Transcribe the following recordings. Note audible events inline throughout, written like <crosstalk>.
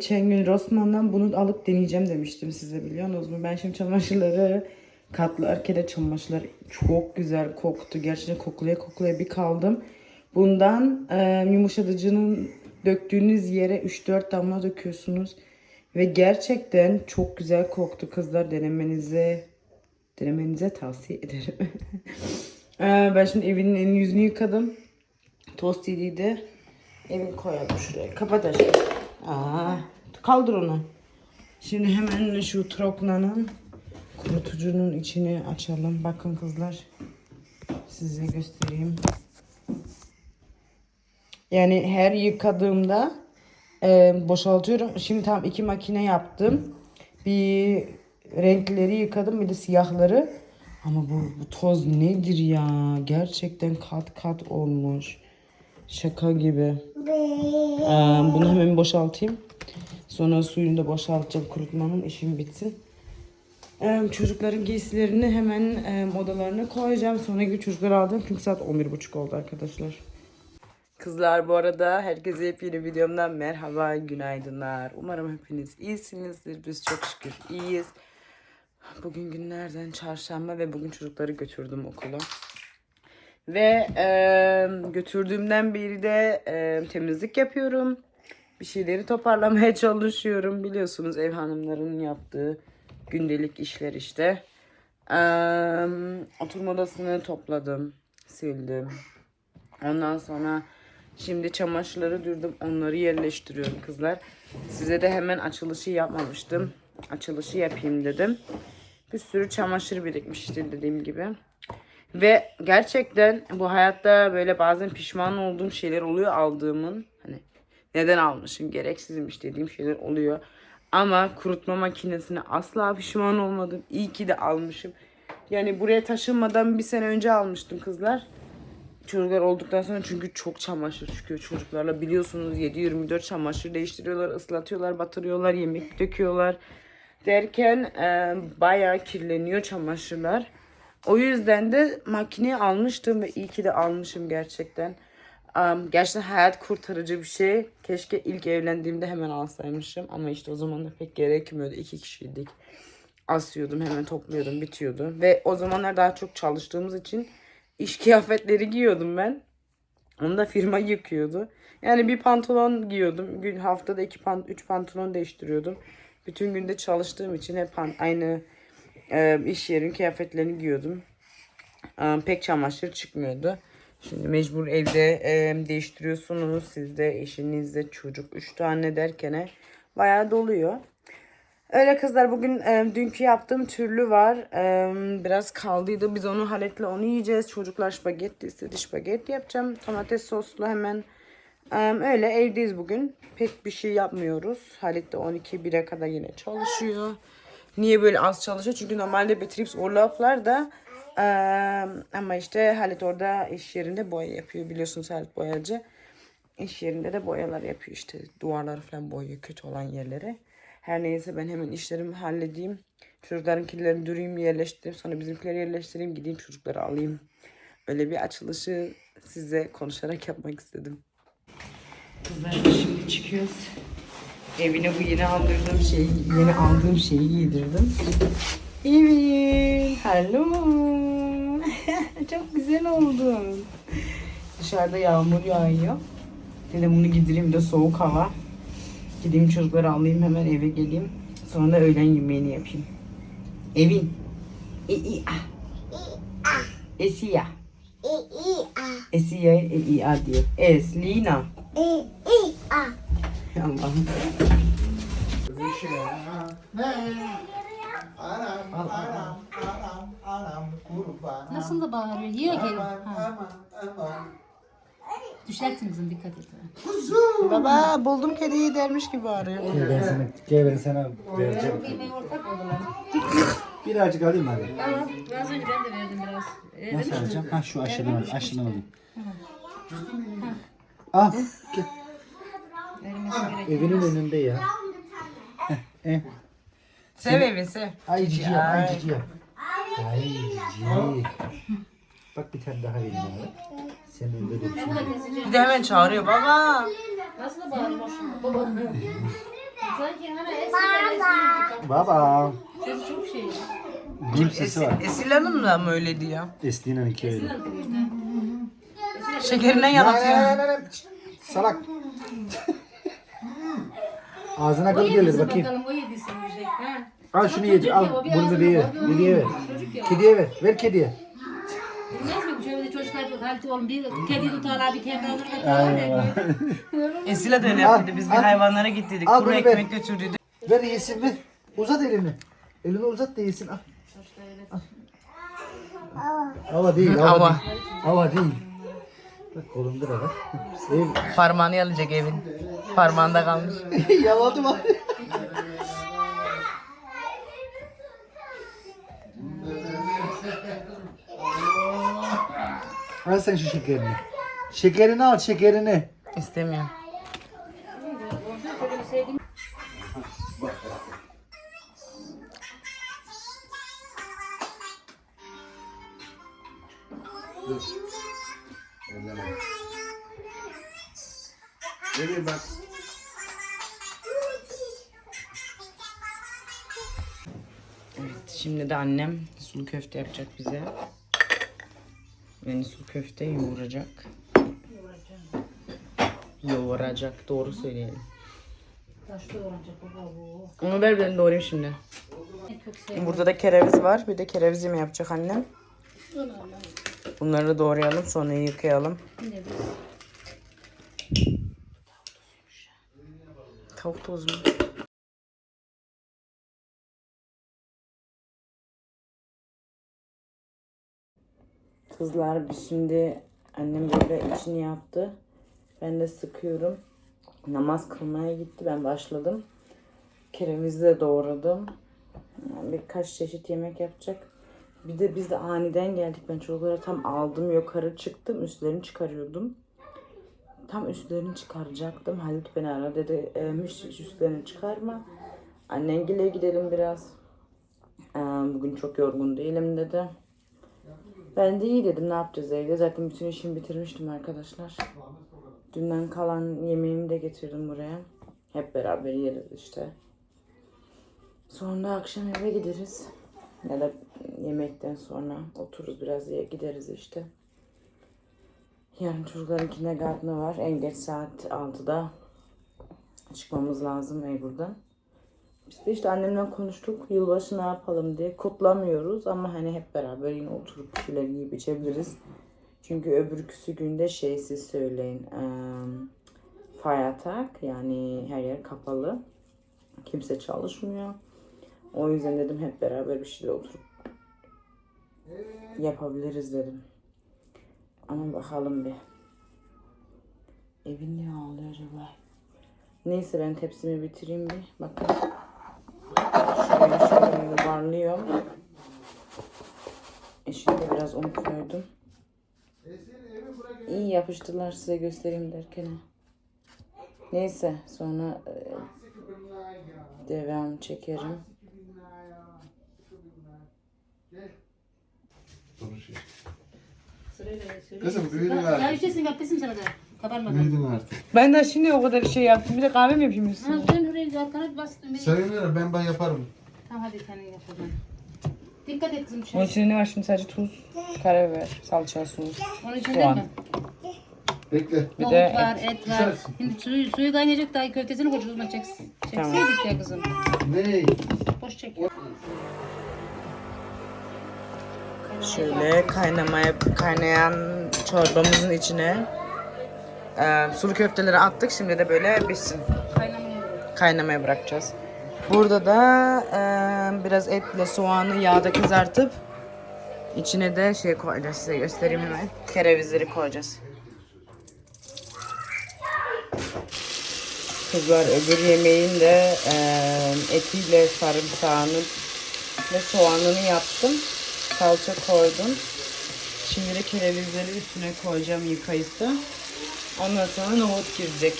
geçen gün Rossmann'dan bunu alıp deneyeceğim demiştim size biliyorsunuz mu? Ben şimdi çamaşırları katlarken de çamaşırlar çok güzel koktu. Gerçekten koklaya koklaya bir kaldım. Bundan e, yumuşatıcının döktüğünüz yere 3-4 damla döküyorsunuz. Ve gerçekten çok güzel koktu kızlar denemenize denemenize tavsiye ederim. <laughs> Ben şimdi evinin elini yüzünü yıkadım. Tost de evini koyalım şuraya. Kapat aşkım. Aa, kaldır onu. Şimdi hemen şu Trokna'nın kurutucunun içini açalım. Bakın kızlar. Size göstereyim. Yani her yıkadığımda e, boşaltıyorum. Şimdi tam iki makine yaptım. Bir renkleri yıkadım bir de siyahları. Ama bu, bu toz nedir ya? Gerçekten kat kat olmuş. Şaka gibi. Ee, bunu hemen boşaltayım. Sonra suyunu da boşaltacağım kurutmanın işim bitsin. Ee, çocukların giysilerini hemen e, odalarına koyacağım. Sonra gibi çocukları aldım. Çünkü saat 11.30 oldu arkadaşlar. Kızlar bu arada herkese yepyeni videomdan merhaba, günaydınlar. Umarım hepiniz iyisinizdir. Biz çok şükür iyiyiz. Bugün günlerden çarşamba ve bugün çocukları götürdüm okula. Ve e, götürdüğümden beri de e, temizlik yapıyorum. Bir şeyleri toparlamaya <laughs> çalışıyorum. Biliyorsunuz ev hanımlarının yaptığı gündelik işler işte. E, oturma odasını topladım, sildim. Ondan sonra şimdi çamaşırları dürdüm. Onları yerleştiriyorum kızlar. Size de hemen açılışı yapmamıştım. Açılışı yapayım dedim. Bir sürü çamaşır birikmişti dediğim gibi. Ve gerçekten bu hayatta böyle bazen pişman olduğum şeyler oluyor aldığımın. Hani neden almışım gereksizmiş dediğim şeyler oluyor. Ama kurutma makinesine asla pişman olmadım. İyi ki de almışım. Yani buraya taşınmadan bir sene önce almıştım kızlar. Çocuklar olduktan sonra çünkü çok çamaşır çıkıyor çocuklarla. Biliyorsunuz 7-24 çamaşır değiştiriyorlar, ıslatıyorlar, batırıyorlar, yemek döküyorlar. Derken e, bayağı kirleniyor çamaşırlar. O yüzden de makineyi almıştım ve iyi ki de almışım gerçekten. Um, gerçekten hayat kurtarıcı bir şey. Keşke ilk evlendiğimde hemen alsaymışım. Ama işte o zaman da pek gerekmiyordu. İki kişiydik. Asıyordum hemen topluyordum bitiyordu. Ve o zamanlar daha çok çalıştığımız için iş <laughs> kıyafetleri giyiyordum ben. Onu da firma yıkıyordu. Yani bir pantolon giyiyordum. Gün haftada iki pant üç pantolon değiştiriyordum. Bütün günde çalıştığım için hep aynı e, iş yerin kıyafetlerini giyiyordum. E, pek çamaşır çıkmıyordu. Şimdi mecbur evde e, değiştiriyorsunuz. Siz de eşiniz de çocuk üç tane derken bayağı doluyor. Öyle kızlar bugün e, dünkü yaptığım türlü var. E, biraz kaldıydı. Biz onu Halet'le onu yiyeceğiz. Çocuklar spagetti istedi. Spagetti yapacağım. Domates soslu hemen. E, öyle evdeyiz bugün. Pek bir şey yapmıyoruz. Halet de 12-1'e kadar yine çalışıyor. Niye böyle az çalışıyor? Çünkü normalde Beatrice Urlaub'lar da ama işte Halet orada iş yerinde boya yapıyor. Biliyorsunuz Halet boyacı. İş yerinde de boyalar yapıyor işte. Duvarları falan boyuyor kötü olan yerleri. Her neyse ben hemen işlerimi halledeyim. Çocukların kirlerini düreyim, yerleştireyim. Sonra bizimkileri yerleştireyim, gideyim çocukları alayım. Öyle bir açılışı size konuşarak yapmak istedim. Kızlar şimdi çıkıyoruz. Evine bu yeni aldırdığım şeyi, yeni aldığım şeyi giydirdim. Evet, hello. <laughs> Çok güzel oldun. Dışarıda yağmur yağıyor. Dedim bunu giydireyim de soğuk hava. Gideyim çocukları alayım hemen eve geleyim. Sonra da öğlen yemeğini yapayım. Evin. E, i, a. Esiya. Esiya, e, i, a diyor. Eslina. Allah'ım. Anam, kurban. Nasıl da bağırıyor? Yiyor gelin. Ha. Aman, aman. Düşersin kızım dikkat et. Baba buldum kediyi dermiş gibi arıyor. Gel ben sana, gel ben sana vereceğim. Yemeğe ortak oldular. Birazcık alayım hadi. Tamam. Az önce ben de verdim biraz. Ee, Nasıl alacağım? Ha şu aşağıdan al, aşağıdan alayım. Al. Gel. Gerek. Evinin önünde ya. Heh, eh. Sev evi sev. Ay cici yap, ay cici yap. Ay cici. Bak bir tane daha vereyim abi. Sen önde dursun. Bir de hemen çağırıyor baba. Nasıl da bağırıyor hoşuma. Baba. Sanki hani Baba. Sesi çok şey. Gül sesi var. Esil Hanım da mı öyle diyor? Estiğinin iki öyle. Şekerinden yaratıyor. Salak. Ağzına kıl gelir bakayım. bakalım o yedisi yiyecek. Ha. Al şunu ye. Al. ya, o bir Bunu ağzına bebeğe ver. bakıyor, Kediye ver. Çocuk ya. Kediye ver. Ver kediye. Bilmez mi? Şöyle çocuklar bir halti oğlum bir kedi tutarlar bir kendi alır Aynen. Esile de öyle yaptıydı. Biz bir al. hayvanlara gittiydik. Al Kuru bunu ver. ekmek götürdüydü. Ver yesin ver. Uzat elini. Elini uzat da yesin. Al. Hava değil. Hava, Hava. değil. Hava değil. Bak kolumda da var. Parmağını yalayacak evin. Parmağında kalmış. Yaladı bak. Al sen şu şekerini. Şekerini al şekerini. İstemiyor. Annem sulu köfte yapacak bize. Yani sulu köfte yoğuracak. Yoğuracak, doğru söyleyelim. Taşlı olacak baba bu. Onu ver ben doğrayayım şimdi. Burada da kereviz var. Bir de kereviz mi yapacak annem? Bunları doğrayalım sonra yıkayalım. Tavuk tozu mu? Kızlar biz şimdi annem böyle içini yaptı. Ben de sıkıyorum. Namaz kılmaya gitti. Ben başladım. Kerevizi de doğradım. Yani birkaç çeşit yemek yapacak. Bir de biz de aniden geldik. Ben çocuklara tam aldım yukarı çıktım. Üstlerini çıkarıyordum. Tam üstlerini çıkaracaktım. Halit beni aradı dedi. E, üstlerini çıkarma. Annengile gidelim biraz. E, bugün çok yorgun değilim dedi. Ben de iyi dedim ne yapacağız evde. Zaten bütün işimi bitirmiştim arkadaşlar. Dünden kalan yemeğimi de getirdim buraya. Hep beraber yeriz işte. Sonra akşam eve gideriz. Ya da yemekten sonra otururuz biraz ye- gideriz işte. Yarın çocukların kindergarten'ı var. En geç saat 6'da çıkmamız lazım ev buradan. Biz de işte annemle konuştuk. Yılbaşı ne yapalım diye. Kutlamıyoruz ama hani hep beraber yine oturup bir şeyler yiyip içebiliriz. Çünkü öbürküsü günde şey siz söyleyin. fire attack yani her yer kapalı. Kimse çalışmıyor. O yüzden dedim hep beraber bir şeyler oturup yapabiliriz dedim. Ama bakalım bir. Evin ne ağlıyor acaba? Neyse ben tepsimi bitireyim bir. Bakın. Şöyle şöyle yuvarlıyorum. Eşimde biraz un koydum. İyi yapıştılar size göstereyim derken. Neyse sonra e, devam çekerim. Kızım büyüdün Ya artık. içesin yaptısın sana da. Kabarmadan. Büyüdün artık. Ben de şimdi o kadar şey yaptım. Bir de kahve mi yapayım Ha, sen oraya arkana bir bas. Sayın ben ben yaparım. Tamam hadi sen yap o zaman. Dikkat et kızım Onun şöyle. içinde ne var şimdi sadece tuz, karabiber, salça, su. Onun içinde soğan. mi? Bekle. Bir Nohut de var, et var. Düşersin. Şimdi suyu, suyu kaynayacak daha köftesini koyacağız. Çek, çekseydik ya kızım. Ne? Boş çek. şöyle kaynamaya kaynayan çorbamızın içine e, sulu köfteleri attık. Şimdi de böyle pişsin. Kaynamıyor. Kaynamaya bırakacağız. Burada da e, biraz etle soğanı yağda kızartıp içine de şey koyacağız. Size göstereyim hemen. Kerevizleri koyacağız. Kızlar öbür yemeğin de e, etiyle sarımsağını ve soğanını yaptım. Salça koydum. Şimdi de kerevizleri üstüne koyacağım yıkayıp da. Ondan sonra nohut girecek.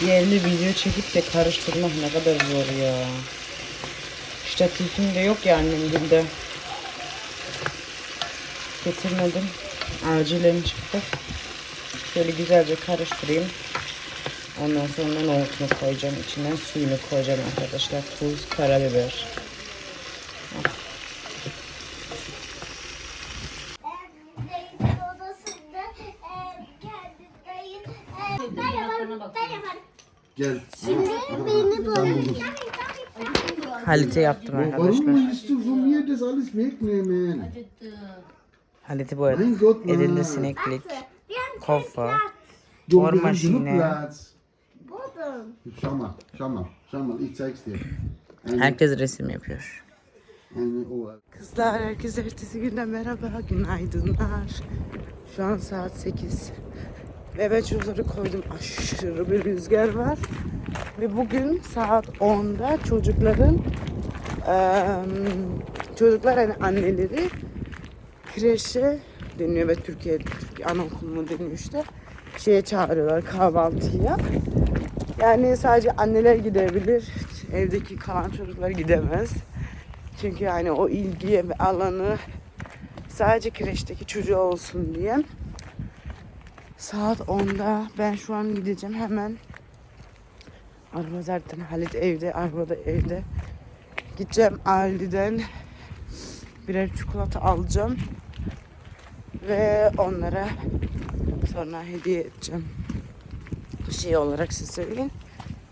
Diğerini video çekip de karıştırmak ne kadar zor ya. Ştatifim de yok ya annem de. Getirmedim. Acilen çıktı. Şöyle güzelce karıştırayım. Ondan sonra nohutunu koyacağım. içine suyunu koyacağım arkadaşlar. Tuz, karabiber. Dayının odasında e, kendi dayın e, ben yaparım ben yaparım. Gel. Şimdi beni böyle Halite yaptım Warum arkadaşlar. willst du von mir das alles wegnehmen? Acıttı. Halite boyadım. Mein Gott, Elinde sineklik, kafa. Du, Bohrmaschine. genug Platz. buldum. Schau mal, schau mal, schau mal, ich zeig's dir. Eine, Herkes resim yapıyor. Kızlar herkese ertesi günden merhaba, günaydınlar. Şu an saat 8. Ve çocukları koydum. Aşırı bir rüzgar var. Ve bugün saat 10'da çocukların çocuklar yani anneleri kreşe deniyor ve Türkiye, Türkiye anaokulu mu deniyor işte. Şeye çağırıyorlar kahvaltıya. Yani sadece anneler gidebilir. Evdeki kalan çocuklar gidemez. Çünkü yani o ilgiye ve alanı sadece kreşteki çocuğu olsun diye. Saat 10'da ben şu an gideceğim hemen. Araba zaten Halit evde, araba da evde. Gideceğim Aldi'den birer çikolata alacağım. Ve onlara sonra hediye edeceğim. Şey olarak size söyleyeyim.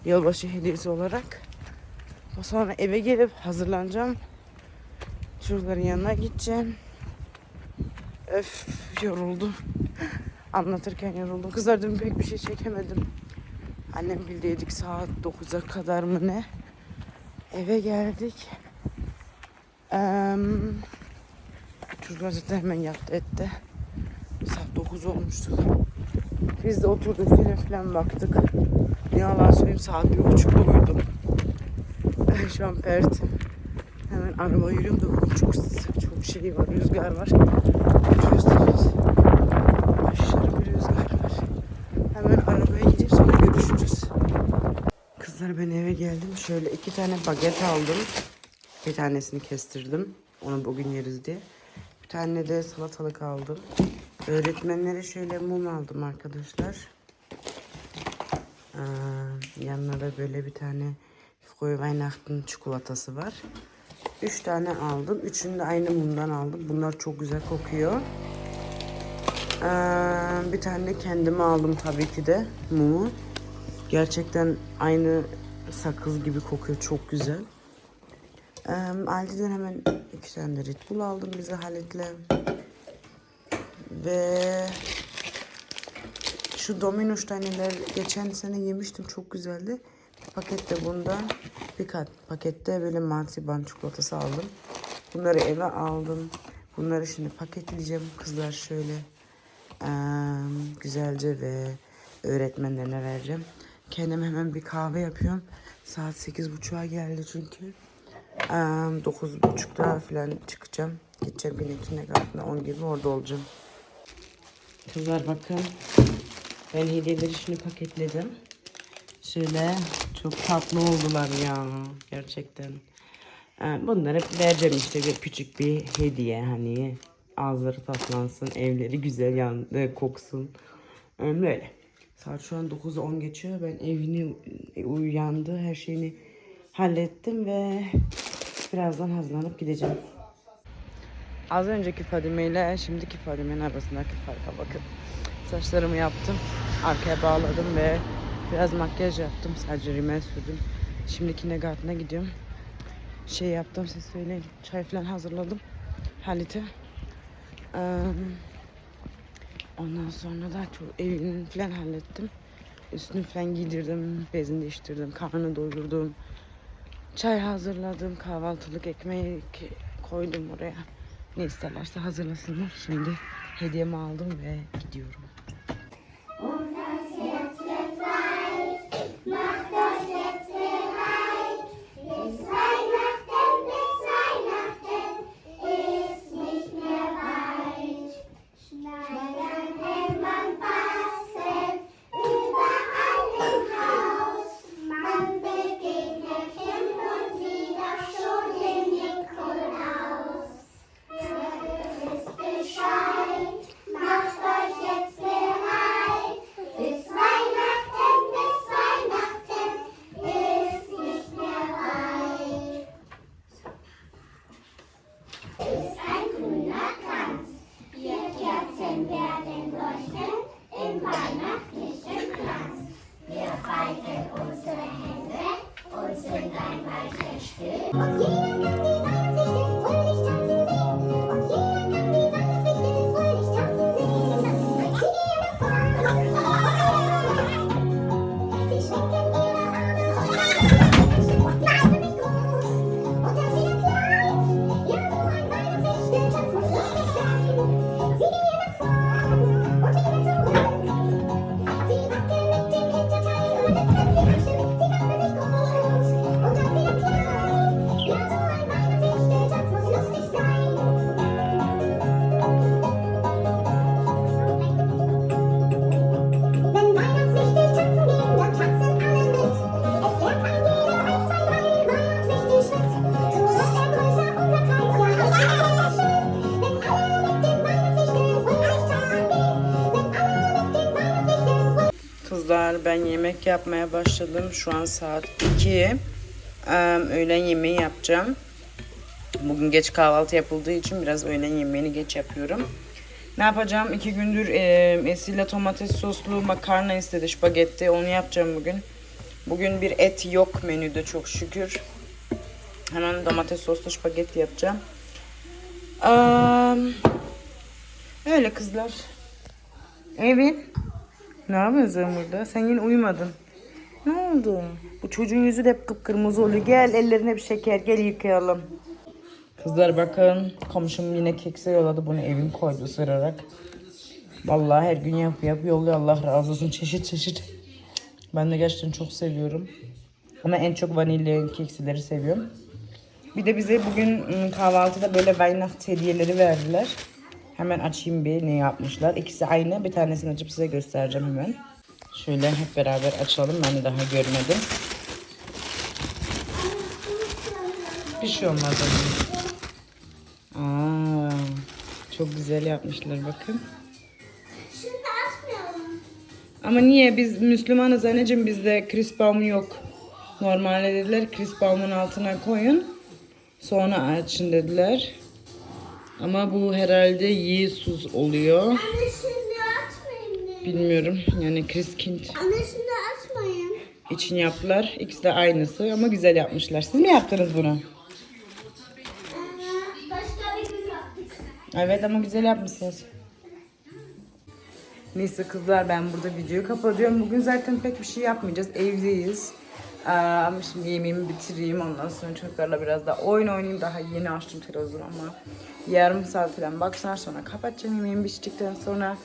Yılbaşı hediyesi olarak. Sonra eve gelip hazırlanacağım. Çocukların yanına gideceğim. Öf yoruldum. Anlatırken yoruldum. Kızlar dün pek bir şey çekemedim. Annem bildiydik saat 9'a kadar mı ne? Eve geldik. Eee çocuklar zaten hemen yattı etti. Saat 9 olmuştu. Biz de oturduk film falan baktık. Yalan söyleyeyim saat bir buçukta uyudum. <laughs> Şu an pert. Hemen araba yürüyorum da çok çok şey var, rüzgar var. Görüyorsunuz. Aşırı bir rüzgar var. Hemen arabaya gidip sonra görüşürüz. Kızlar ben eve geldim. Şöyle iki tane baget aldım. Bir tanesini kestirdim. Onu bugün yeriz diye. Bir tane de salatalık aldım. Öğretmenlere şöyle mum aldım arkadaşlar. Ee, yanına da böyle bir tane Frohe Weihnachten çikolatası var. Üç tane aldım. Üçünü de aynı mumdan aldım. Bunlar çok güzel kokuyor. Ee, bir tane de kendime aldım tabii ki de mumu. Gerçekten aynı sakız gibi kokuyor. Çok güzel. Ee, Aldi'den hemen iki tane de Red Bull aldım bize Halit'le. Ve şu Domino's taneler geçen sene yemiştim çok güzeldi. Bir paket de bundan bir kat pakette böyle marsipan çikolatası aldım. Bunları eve aldım. Bunları şimdi paketleyeceğim kızlar şöyle eee, güzelce ve öğretmenlerine vereceğim. Kendim hemen bir kahve yapıyorum. Saat sekiz buçuğa geldi çünkü. Dokuz buçukta falan çıkacağım. Gideceğim yine kindergarten'a 10 gibi orada olacağım. Kızlar bakın. Ben hediyeleri şimdi paketledim. Şöyle çok tatlı oldular ya gerçekten. Ee, Bunları vereceğim işte bir küçük bir hediye hani ağızları tatlansın, evleri güzel yandı, koksun. Ee, Böyle. Saat şu an 9'u 10 geçiyor. Ben evini uyandı, her şeyini hallettim ve birazdan hazırlanıp gideceğim. Az önceki Fadime ile şimdiki Fadime'nin arasındaki farka bakın. Saçlarımı yaptım. Arkaya bağladım ve biraz makyaj yaptım. Sadece rimel sürdüm. Şimdi kindergarten'a gidiyorum. Şey yaptım size söyleyeyim. Çay falan hazırladım. Halit'e. Eee, ondan sonra da çok evini falan hallettim. Üstünü falan giydirdim. Bezini değiştirdim. Karnını doyurdum. Çay hazırladım. Kahvaltılık ekmeği koydum oraya. Ne isterlerse hazırlasınlar. Şimdi hediyemi aldım ve gidiyorum. Yeah. Yapmaya başladım. Şu an saat 2. Ee, öğlen yemeği yapacağım. Bugün geç kahvaltı yapıldığı için biraz öğlen yemeğini geç yapıyorum. Ne yapacağım? İki gündür e, Esile domates soslu makarna istedi spagetti. Onu yapacağım bugün. Bugün bir et yok menüde çok şükür. Hemen domates soslu spagetti yapacağım. Ee, öyle kızlar. Evin. Ne yapıyorsun burada? Sen yine uyumadın. Ne oldu? Bu çocuğun yüzü de hep kıpkırmızı oluyor. Gel ellerine bir şeker gel yıkayalım. Kızlar bakın komşum yine kekse yolladı bunu evin koydu ısırarak. Vallahi her gün yap yap yolluyor Allah razı olsun çeşit çeşit. Ben de gerçekten çok seviyorum. Ama en çok vanilya keksileri seviyorum. Bir de bize bugün ım, kahvaltıda böyle Weihnacht hediyeleri verdiler. Hemen açayım bir ne yapmışlar. İkisi aynı. Bir tanesini açıp size göstereceğim hemen. Şöyle hep beraber açalım. Ben daha görmedim. Bir şey olmaz. onun. Aa, çok güzel yapmışlar bakın. Ama niye biz Müslümanız anneciğim bizde Christbaum yok. Normalde dediler Christbaum'un altına koyun. Sonra açın dediler. Ama bu herhalde Yesus oluyor. Anne şimdi açmayın. Bilmiyorum yani Christkind Anne şimdi açmayın. için yaptılar. İkisi de aynısı ama güzel yapmışlar. Siz mi yaptınız bunu? Ee, başka bir gün yaptık. Evet ama güzel yapmışsınız. Neyse kızlar ben burada videoyu kapatıyorum. Bugün zaten pek bir şey yapmayacağız. Evdeyiz. Ee, Ama şimdi yemeğimi bitireyim. Ondan sonra çocuklarla biraz daha oyun oynayayım. Daha yeni açtım televizyonu ama yarım saat falan baksana sonra kapatacağım yemeğimi piştikten sonra.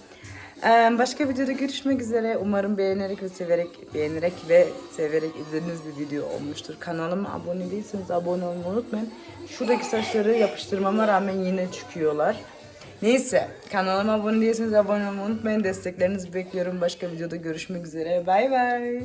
Ee, Başka videoda görüşmek üzere. Umarım beğenerek ve severek beğenerek ve severek izlediğiniz bir video olmuştur. Kanalıma abone değilseniz abone olmayı unutmayın. Şuradaki saçları yapıştırmama rağmen yine çıkıyorlar. Neyse kanalıma abone değilseniz abone olmayı unutmayın. Desteklerinizi bekliyorum. Başka videoda görüşmek üzere. Bay bay.